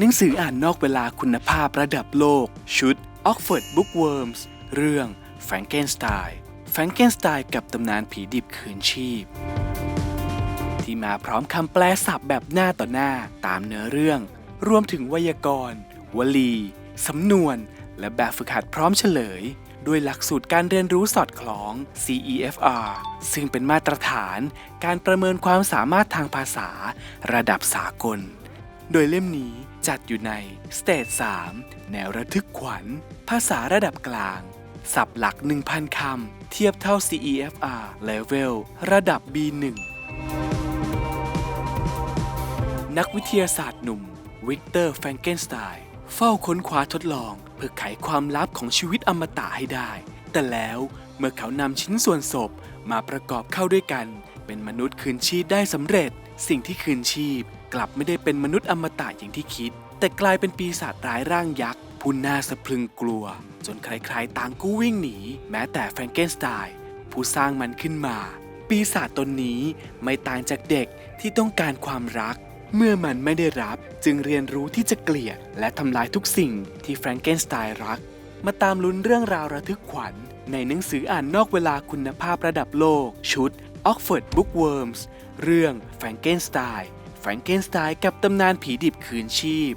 หนังสืออ่านนอกเวลาคุณภาพระดับโลก ชุด Oxford Bookworms เรื่อง Frankenstein Frankenstein กับตำนานผีดิบคืนชีพ ที่มาพร้อมคำแปลศัพท์แบบหน้าต่อหน้าตามเนื้อเรื่อง รวมถึงไวยากรณ์ วลี สำนวน และแบบฝึกหัดพร้อมเฉลย ด้วยหลักสูตรการเรียนรู้สอดคล้อง CEFR ซึ่งเป็นมาตรฐานการประเมินความสามารถทางภาษาระดับสากล โดยเล่มนี้ จัดอยู่ในสเตจ3แนวระทึกขวัญ ภาษาระดับกลาง ศัพท์หลัก 1,000 คำ เทียบเท่า CEFR Level ระดับ B1 นักวิทยาศาสตร์หนุ่ม วิกเตอร์แฟรงเกนสไตน์เฝ้าค้นคว้าทดลอง เพื่อไขความลับของชีวิตอมตะให้ได้ แต่แล้วเมื่อเขานำชิ้นส่วนศพมาประกอบเข้าด้วยกัน เป็นมนุษย์คืนชีพได้สำเร็จ สิ่งที่คืนชีพกลับไม่ได้เป็นมนุษย์อมตะอย่างที่คิด แต่กลายเป็นปีศาจร้ายร่างยักษ์ผู้น่าสะพรึงกลัว จนใครๆต่างก็วิ่งหนี แม้แต่แฟรงเกนสไตน์ผู้สร้างมันขึ้นมา ปีศาจตนนี้ไม่ต่างจากเด็กที่ต้องการความรัก เมื่อมันไม่ได้รับจึงเรียนรู้ที่จะเกลียด และทำลายทุกสิ่งที่แฟรงเกนสไตน์รัก มาตามลุ้นเรื่องราวระทึกขวัญ ในหนังสืออ่านนอกเวลาคุณภาพระดับโลก ชุด Oxford Bookworms เรื่องแแฟรงเกนสไตน์กับตำนานผีดิบคืนชีพ